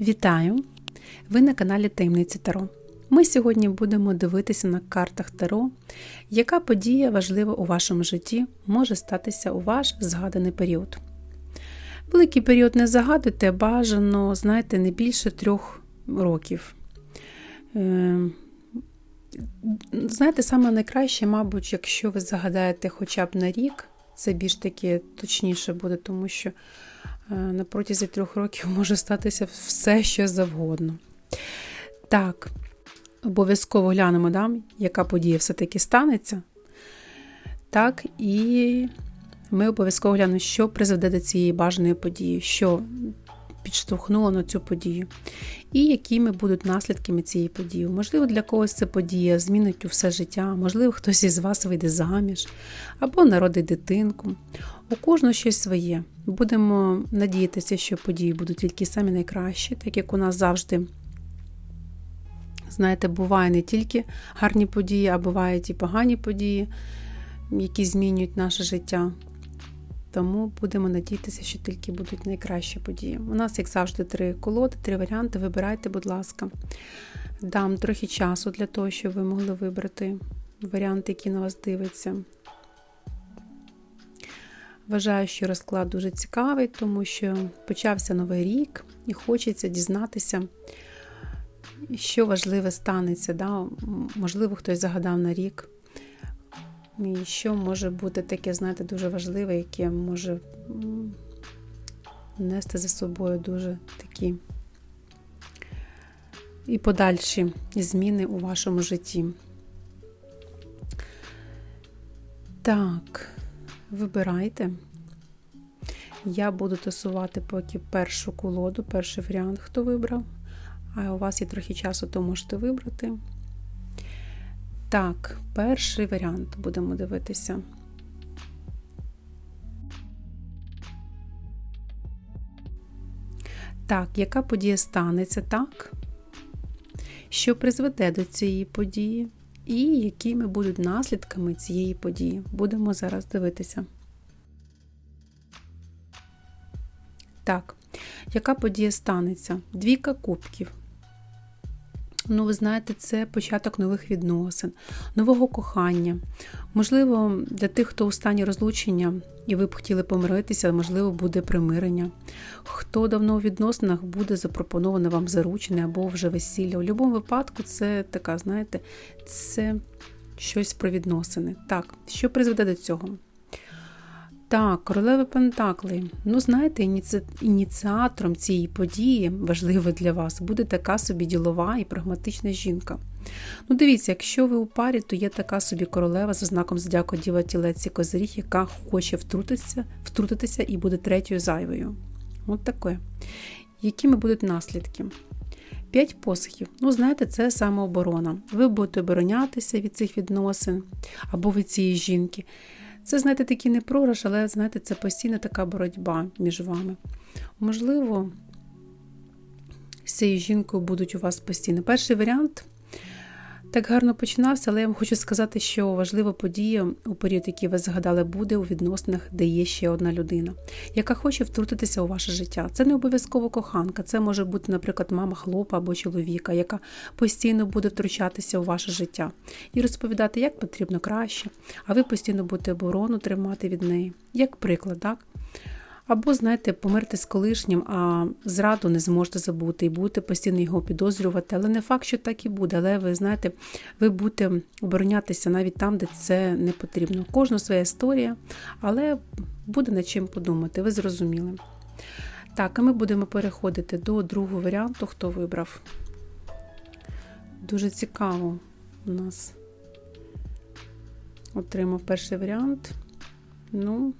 Вітаю! Ви на каналі Таємниці Таро. Ми сьогодні будемо дивитися на картах Таро, яка подія важлива у вашому житті може статися у ваш згаданий період. Великий період не загадуйте, бажано, знаєте, не більше трьох років. Е, Знаєте, саме найкраще, мабуть, якщо ви загадаєте хоча б на рік, це більш таки точніше буде, тому що на протязі трьох років може статися все, що завгодно. Так, обов'язково глянемо, да, яка подія все-таки станеться. Так, і ми обов'язково глянемо, що призведе до цієї бажаної події, що підштовхнуло на цю подію, і якими будуть наслідками цієї події. Можливо, для когось ця подія змінить у все життя, можливо, хтось із вас вийде заміж або народить дитинку. У кожного щось своє. Будемо надіятися, що події будуть тільки самі найкращі, так як у нас завжди. Знаєте, буває не тільки гарні події, а бувають і погані події, які змінюють наше життя. Тому будемо надіятися, що тільки будуть найкращі події. У нас, як завжди, три колоди, три варіанти. Вибирайте, будь ласка. Дам трохи часу для того, щоб ви могли вибрати варіант, який на вас дивиться. Вважаю, що розклад дуже цікавий, тому що почався новий рік і хочеться дізнатися, що важливе станеться. Да? Можливо, хтось загадав на рік. І що може бути таке, знаєте, дуже важливе, яке може нести за собою дуже такі і подальші зміни у вашому житті. Так, вибирайте. Я буду тасувати поки першу колоду, перший варіант, хто вибрав. А у вас є трохи часу, то можете вибрати. Так, перший варіант будемо дивитися. Так, яка подія станеться так? Що призведе до цієї події, і якими будуть наслідками цієї події? Будемо зараз дивитися. Так, яка подія станеться? Двійка кубків. Ну, ви знаєте, це початок нових відносин, нового кохання. Можливо, для тих, хто у стані розлучення і ви б хотіли помиритися, можливо, буде примирення. Хто давно у відносинах буде запропоновано вам заручене або вже весілля. У будь-якому випадку, це така, знаєте, це щось про відносини. Так, що призведе до цього? Так, королева Пентакли. Ну, знаєте, ініціатором цієї події, важливо для вас, буде така собі ділова і прагматична жінка. Ну, дивіться, якщо ви у парі, то є така собі королева за знаком Здяко Діва Тілець і Козиріг, яка хоче втрутитися, втрутитися і буде третьою зайвою. От таке. Якими будуть наслідки? П'ять посохів. Ну, знаєте, це самооборона. Ви будете оборонятися від цих відносин або від цієї жінки. Це, знаєте, такий не програш, але, знаєте, це постійна така боротьба між вами. Можливо, з цією жінкою будуть у вас постійно. Перший варіант так гарно починався, але я вам хочу сказати, що важлива подія у період, який ви згадали, буде у відносинах, де є ще одна людина, яка хоче втрутитися у ваше життя. Це не обов'язково коханка, це може бути, наприклад, мама хлопа або чоловіка, яка постійно буде втручатися у ваше життя і розповідати, як потрібно краще, а ви постійно будете оборону тримати від неї. Як приклад, так? Або, знаєте, померти з колишнім, а зраду не зможете забути і будете постійно його підозрювати. Але не факт, що так і буде. Але ви знаєте, ви будете оборонятися навіть там, де це не потрібно. Кожна своя історія, але буде над чим подумати, ви зрозуміли. Так, а ми будемо переходити до другого варіанту, хто вибрав. Дуже цікаво у нас отримав перший варіант. Ну,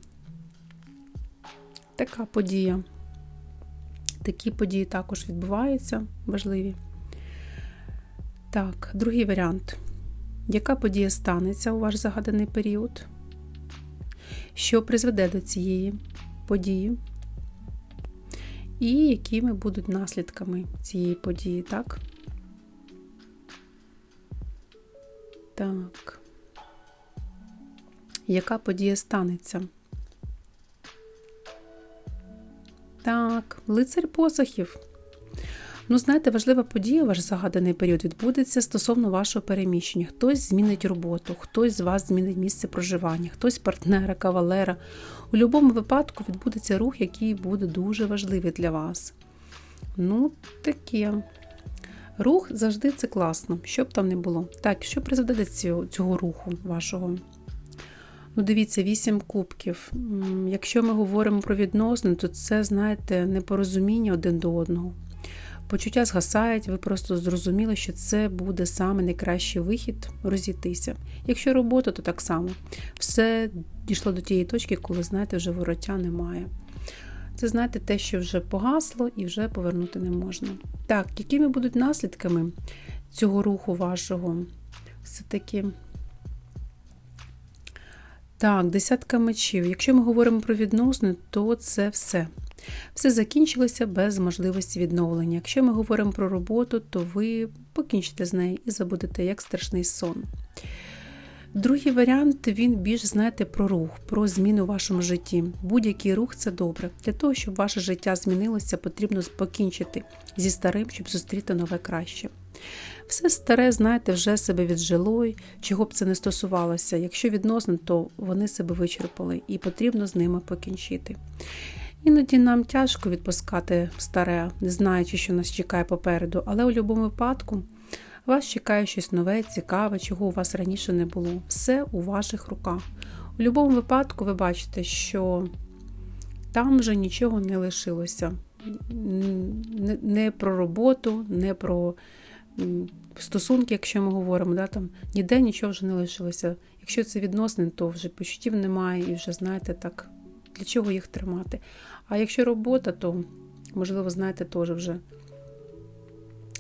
така подія. Такі події також відбуваються, важливі. Так, другий варіант. Яка подія станеться у ваш загаданий період? Що призведе до цієї події? І якими будуть наслідками цієї події, так? Так. Яка подія станеться? Так, лицар посохів. Ну, знаєте, важлива подія, ваш загаданий період відбудеться стосовно вашого переміщення. Хтось змінить роботу, хтось з вас змінить місце проживання, хтось партнера, кавалера. У будь-якому випадку відбудеться рух, який буде дуже важливий для вас. Ну, таке. Рух завжди це класно, що б там не було. Так, що призведе до цього, цього руху вашого? Ну, дивіться, вісім кубків. Якщо ми говоримо про відносини, то це, знаєте, непорозуміння один до одного. Почуття згасають, ви просто зрозуміли, що це буде саме найкращий вихід розійтися. Якщо робота, то так само. Все дійшло до тієї точки, коли, знаєте, вже вороття немає. Це, знаєте, те, що вже погасло і вже повернути не можна. Так, якими будуть наслідками цього руху вашого? Все-таки. Так, десятка мечів. Якщо ми говоримо про відносини, то це все. Все закінчилося без можливості відновлення. Якщо ми говоримо про роботу, то ви покінчите з нею і забудете як страшний сон. Другий варіант він більш знаєте про рух, про зміну в вашому житті. Будь-який рух це добре. Для того, щоб ваше життя змінилося, потрібно покінчити зі старим, щоб зустріти нове краще. Все старе, знаєте, вже себе віджило, чого б це не стосувалося. Якщо відносно, то вони себе вичерпали і потрібно з ними покінчити. Іноді нам тяжко відпускати старе, не знаючи, що нас чекає попереду, але у будь-якому випадку вас чекає щось нове, цікаве, чого у вас раніше не було. Все у ваших руках. У будь-якому випадку ви бачите, що там вже нічого не лишилося. Не про роботу, не про стосунки, якщо ми говоримо, да, там ніде нічого вже не лишилося. Якщо це відносини, то вже почуттів немає і вже, знаєте, так, для чого їх тримати. А якщо робота, то, можливо, знаєте, теж вже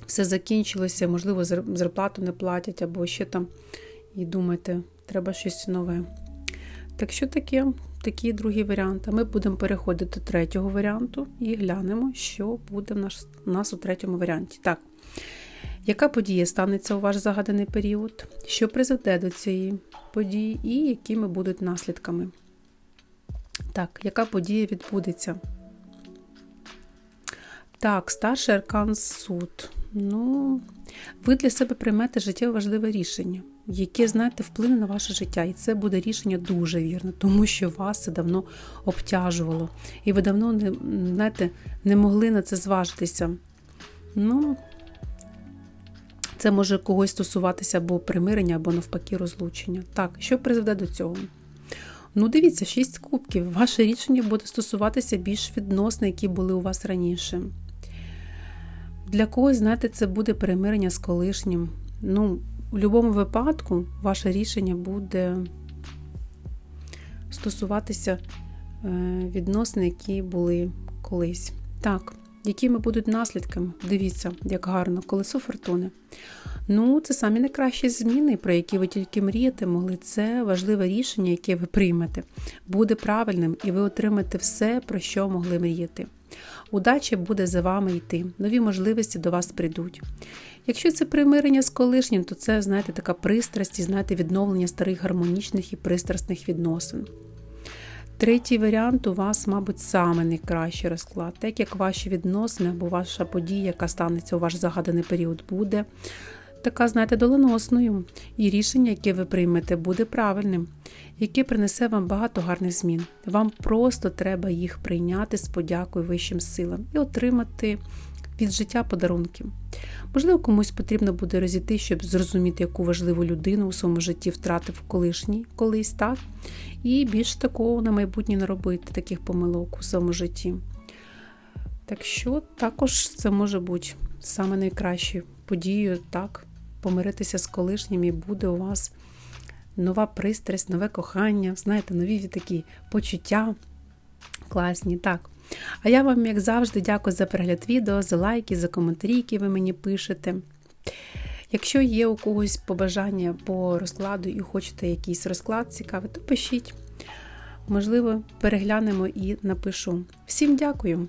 все закінчилося, можливо, зарплату не платять, або ще там, і думаєте, треба щось нове. Так що таке, такий другий варіант. А ми будемо переходити до третього варіанту і глянемо, що буде в нас, у третьому варіанті. Так, яка подія станеться у ваш загаданий період? Що призведе до цієї події, і якими будуть наслідками? Так, яка подія відбудеться? Так, старший аркан суд. Ну, ви для себе приймете життєво важливе рішення, яке, знаєте, вплине на ваше життя. І це буде рішення дуже вірне, тому що вас це давно обтяжувало. І ви давно не, знаєте, не могли на це зважитися. Ну, це може когось стосуватися або примирення, або навпаки, розлучення. Так, що призведе до цього? Ну, дивіться, шість кубків. Ваше рішення буде стосуватися більш відносно, які були у вас раніше. Для когось, знаєте, це буде перемирення з колишнім. Ну, у будь-якому випадку, ваше рішення буде стосуватися е, відносин, які були колись. Так, якими будуть наслідками? Дивіться, як гарно, колесо фортуни. Ну, це самі найкращі зміни, про які ви тільки мріяти могли. Це важливе рішення, яке ви приймете, буде правильним, і ви отримаєте все, про що могли мріяти. Удача буде за вами йти, нові можливості до вас прийдуть. Якщо це примирення з колишнім, то це, знаєте, така пристрасть і знаєте, відновлення старих гармонічних і пристрасних відносин. Третій варіант у вас, мабуть, саме найкращий розклад, так як ваші відносини або ваша подія, яка станеться у ваш загаданий період, буде така, знаєте, доленосною, і рішення, яке ви приймете, буде правильним, яке принесе вам багато гарних змін. Вам просто треба їх прийняти з подякою вищим силам і отримати від життя подарунки. Можливо, комусь потрібно буде розійти, щоб зрозуміти, яку важливу людину у своєму житті втратив колишній колись, так? І більш такого на майбутнє не робити, таких помилок у своєму житті. Так що також це може бути саме найкращою подією, так, помиритися з колишнім і буде у вас нова пристрасть, нове кохання, знаєте, нові такі почуття класні. так. А я вам, як завжди, дякую за перегляд відео, за лайки, за коментарі, які ви мені пишете. Якщо є у когось побажання по розкладу і хочете якийсь розклад цікавий, то пишіть. Можливо, переглянемо і напишу. Всім дякую!